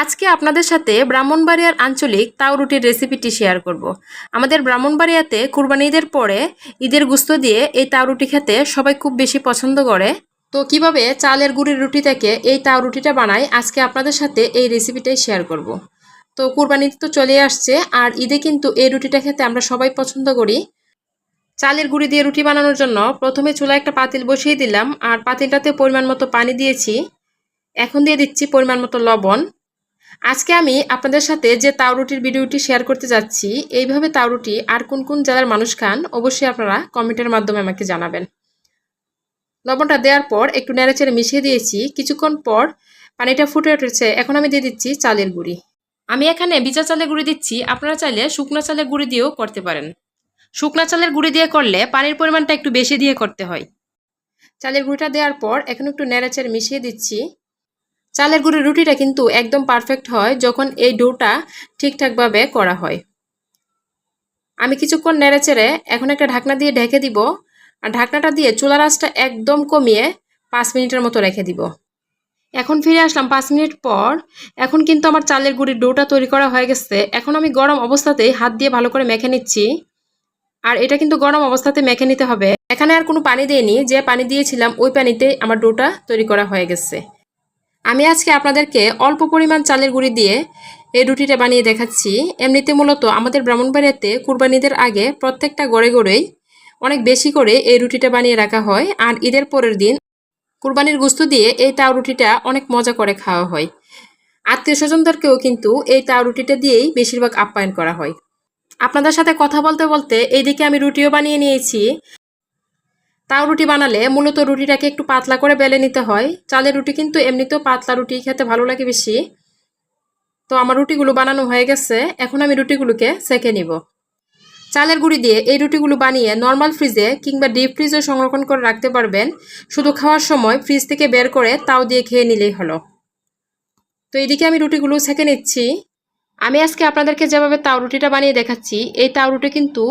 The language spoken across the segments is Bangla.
আজকে আপনাদের সাথে ব্রাহ্মণবাড়িয়ার আঞ্চলিক তাও রুটির রেসিপিটি শেয়ার করব। আমাদের ব্রাহ্মণবাড়িয়াতে কুরবানি ঈদের পরে ঈদের গুস্ত দিয়ে এই তাও রুটি খেতে সবাই খুব বেশি পছন্দ করে তো কীভাবে চালের গুঁড়ির রুটি থেকে এই তাও রুটিটা বানাই, আজকে আপনাদের সাথে এই রেসিপিটাই শেয়ার করব। তো কুরবানি তো চলে আসছে, আর ঈদে কিন্তু এই রুটিটা খেতে আমরা সবাই পছন্দ করি চালের গুঁড়ি দিয়ে রুটি বানানোর জন্য প্রথমে চুলায় একটা পাতিল বসিয়ে দিলাম, আর পাতিলটাতে পরিমাণ মতো পানি দিয়েছি এখন দিয়ে দিচ্ছি পরিমাণ মতো লবণ আজকে আমি আপনাদের সাথে যে তাওরুটির ভিডিওটি শেয়ার করতে যাচ্ছি, এইভাবে তাওরুটি আর কোন কোন জেলার মানুষ খান, অবশ্যই আপনারা কমেন্টের মাধ্যমে আমাকে জানাবেন। লবণটা দেওয়ার পর একটু নেড়েচেড়ে মিশিয়ে দিয়েছি। কিছুক্ষণ পর পানিটা ফুটে উঠেছে। এখন আমি দিয়ে দিচ্ছি চালের গুঁড়ি। আমি এখানে বিচা চালের গুঁড়ি দিচ্ছি। আপনারা চাইলে শুকনো চালের গুঁড়ি দিয়েও করতে পারেন। শুকনো চালের গুঁড়ি দিয়ে করলে পানির পরিমাণটা একটু বেশি দিয়ে করতে হয়। চালের গুঁড়িটা দেওয়ার পর এখন একটু নেড়েচেড়ে মিশিয়ে দিচ্ছি। চালের গুঁড়ির রুটিটা কিন্তু একদম পারফেক্ট হয় যখন এই ডোটা ঠিকঠাকভাবে করা হয়। আমি কিছুক্ষণ নেড়ে চেড়ে এখন একটা ঢাকনা দিয়ে ঢেকে দিব আর ঢাকনাটা দিয়ে চুলার আঁচটা একদম কমিয়ে পাঁচ মিনিটের মতো রেখে দিব। এখন ফিরে আসলাম পাঁচ মিনিট পর। এখন কিন্তু আমার চালের গুঁড়ির ডোটা তৈরি করা হয়ে গেছে। এখন আমি গরম অবস্থাতেই হাত দিয়ে ভালো করে মেখে নিচ্ছি। আর এটা কিন্তু গরম অবস্থাতে মেখে নিতে হবে। এখানে আর কোনো পানি দিইনি। যে পানি দিয়েছিলাম, ওই পানিতে আমার ডোটা তৈরি করা হয়ে গেছে। আমি আজকে আপনাদেরকে অল্প পরিমাণ চালের গুঁড়ি দিয়ে এই রুটিটা বানিয়ে দেখাচ্ছি। এমনিতে মূলত আমাদের ব্রাহ্মণবাড়িয়াতে কুরবানিদের আগে প্রত্যেকটা গড়ে গড়েই অনেক বেশি করে এই রুটিটা বানিয়ে রাখা হয় আর ঈদের পরের দিন কুরবানির গুস্ত দিয়ে এই রুটিটা অনেক মজা করে খাওয়া হয়। আত্মীয় স্বজনদেরকেও কিন্তু এই রুটিটা দিয়েই বেশিরভাগ আপ্যায়ন করা হয়। আপনাদের সাথে কথা বলতে বলতে এইদিকে আমি রুটিও বানিয়ে নিয়েছি। তাও রুটি বানালে মূলত রুটিটাকে একটু পাতলা করে বেলে নিতে হয়। চালের রুটি কিন্তু এমনিতেও পাতলা রুটি খেতে ভালো লাগে বেশি। তো আমার রুটিগুলো বানানো হয়ে গেছে, এখন আমি রুটিগুলোকে সেকে নিব। চালের গুঁড়ি দিয়ে এই রুটিগুলো বানিয়ে নর্মাল ফ্রিজে কিংবা ডিপ ফ্রিজে সংরক্ষণ করে রাখতে পারবেন। শুধু খাওয়ার সময় ফ্রিজ থেকে বের করে তাও দিয়ে খেয়ে নিলেই হলো। তো এইদিকে আমি রুটিগুলো সেকে নিচ্ছি। আমি আজকে আপনাদেরকে যেভাবে তাও রুটিটা বানিয়ে দেখাচ্ছি, এই তাও রুটি কিন্তু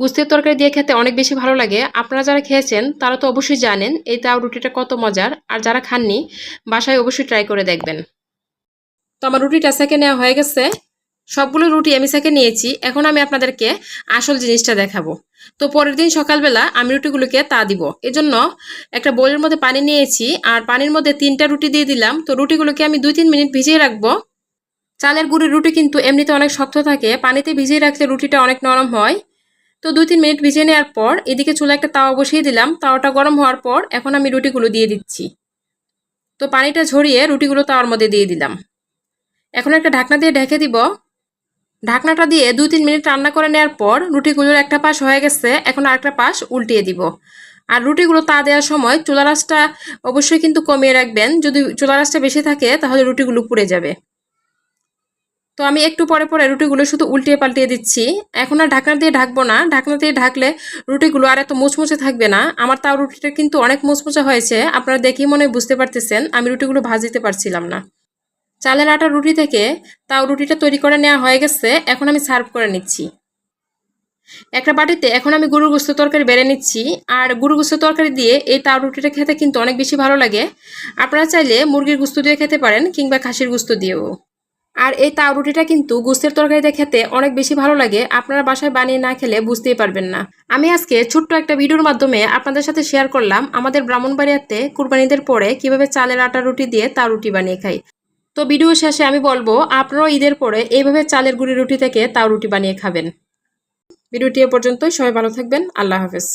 গুস্তের তরকারি দিয়ে খেতে অনেক বেশি ভালো লাগে। আপনারা যারা খেয়েছেন, তারা তো অবশ্যই জানেন এই তাও রুটিটা কত মজার। আর যারা খাননি, বাসায় অবশ্যই ট্রাই করে দেখবেন। তো আমার রুটিটা সেকে নেওয়া হয়ে গেছে। সবগুলো রুটি আমি সেকে নিয়েছি। এখন আমি আপনাদেরকে আসল জিনিসটা দেখাবো। তো পরের দিন সকালবেলা আমি রুটিগুলোকে তা দিব। এজন্য একটা বোলের মধ্যে পানি নিয়েছি। আর পানির মধ্যে তিনটা রুটি দিয়ে দিলাম। তো রুটিগুলোকে আমি দুই তিন মিনিট ভিজিয়ে রাখব। চালের গুঁড়ির রুটি কিন্তু এমনিতে অনেক শক্ত থাকে, পানিতে ভিজিয়ে রাখলে রুটিটা অনেক নরম হয়। তো দুই তিন মিনিট ভিজিয়ে নেওয়ার পর এদিকে চুলা একটা তাওয়া বসিয়ে দিলাম। তাওয়াটা গরম হওয়ার পর এখন আমি রুটিগুলো দিয়ে দিচ্ছি। তো পানিটা ঝরিয়ে রুটিগুলো তাওয়ার মধ্যে দিয়ে দিলাম। এখন একটা ঢাকনা দিয়ে ঢেকে দিব। ঢাকনাটা দিয়ে দুই তিন মিনিট রান্না করে নেওয়ার পর রুটিগুলোর একটা পাশ হয়ে গেছে। এখন আরেকটা পাশ উল্টিয়ে দিব। আর রুটিগুলো তা দেওয়ার সময় চুলা রাসটা অবশ্যই কিন্তু কমিয়ে রাখবেন। যদি চুলা রাসটা বেশি থাকে তাহলে রুটিগুলো পুড়ে যাবে। তো আমি একটু পরে পরে রুটিগুলো শুধু উল্টিয়ে পাল্টিয়ে দিচ্ছি। এখন আর ঢাকনা দিয়ে ঢাকবো না। ঢাকনা দিয়ে ঢাকলে রুটিগুলো আর এত মুচমুচে থাকবে না। আমার তাও রুটিটা কিন্তু অনেক মুচমুচে হয়েছে। আপনারা দেখেই মনে বুঝতে পারতেছেন, আমি রুটিগুলো ভাজিতে পারছিলাম না। চালের আটা রুটি থেকে তাও রুটিটা তৈরি করে নেওয়া হয়ে গেছে। এখন আমি সার্ভ করে নিচ্ছি। একটা বাটিতে এখন আমি গরুর গুস্ত তরকারি বেড়ে নিচ্ছি। আর গরুর গুস্ত তরকারি দিয়ে এই তাও রুটিটা খেতে কিন্তু অনেক বেশি ভালো লাগে। আপনারা চাইলে মুরগির গুস্ত দিয়ে খেতে পারেন কিংবা খাসির গুস্ত দিয়েও। আর এই তাও রুটিটা কিন্তু গুস্তের তরকারিতে খেতে অনেক বেশি ভালো লাগে। আপনারা বাসায় বানিয়ে না খেলে বুঝতেই পারবেন না। আমি আজকে ছোট্ট একটা ভিডিওর মাধ্যমে আপনাদের সাথে শেয়ার করলাম আমাদের ব্রাহ্মণবাড়িয়াতে কুরবানিদের পরে কীভাবে চালের আটা, রুটি দিয়ে তাও রুটি বানিয়ে খাই। তো ভিডিও শেষে আমি বলব, আপনারাও ঈদের পরে এইভাবে চালের গুঁড়ি, রুটি থেকে তাও রুটি বানিয়ে খাবেন। ভিডিওটি এ পর্যন্তই, সবাই ভালো থাকবেন, আল্লাহ হাফেজ।